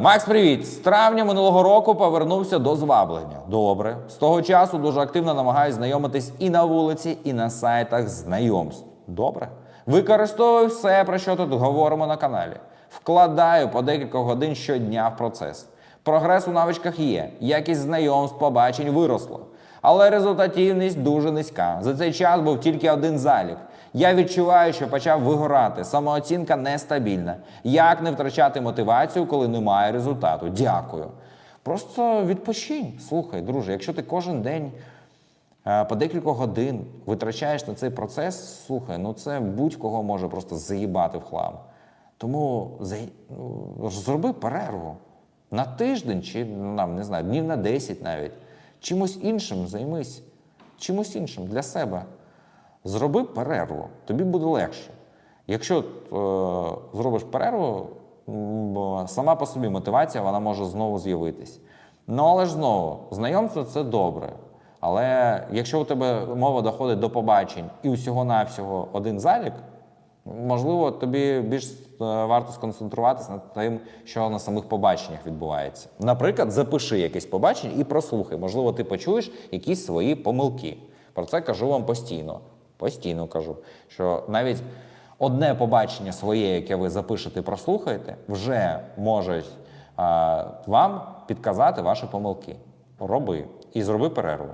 Макс, привіт! З травня минулого року повернувся до зваблення. Добре. З того часу дуже активно намагаюся знайомитись і на вулиці, і на сайтах знайомств. Добре. Використовую все, про що тут говоримо на каналі. Вкладаю по декілька годин щодня в процес. Прогрес у навичках є, якість знайомств, побачень виросла. Але результативність дуже низька. За цей час був тільки один залік. Я відчуваю, що почав вигорати. Самооцінка нестабільна. Як не втрачати мотивацію, коли немає результату? Дякую. Просто відпочинь. Слухай, друже, якщо ти кожен день е, по декілька годин витрачаєш на цей процес, слухай, ну це будь-кого може просто заїбати в хлам. Тому ну, зроби перерву на тиждень чи ну, не знаю, днів на 10 навіть. Чимось іншим займись, чимось іншим для себе. Зроби перерву, тобі буде легше. Якщо е, зробиш перерву, сама по собі мотивація вона може знову з'явитись. Ну але ж знову, знайомство це добре. Але якщо у тебе мова доходить до побачень і усього-навсього один залік, можливо, тобі більш е, варто сконцентруватися над тим, що на самих побаченнях відбувається. Наприклад, запиши якесь побачення і прослухай. Можливо, ти почуєш якісь свої помилки. Про це кажу вам постійно. Постійно кажу, що навіть одне побачення своє, яке ви запишете, і прослухаєте, вже може а, вам підказати ваші помилки. Роби і зроби перерву.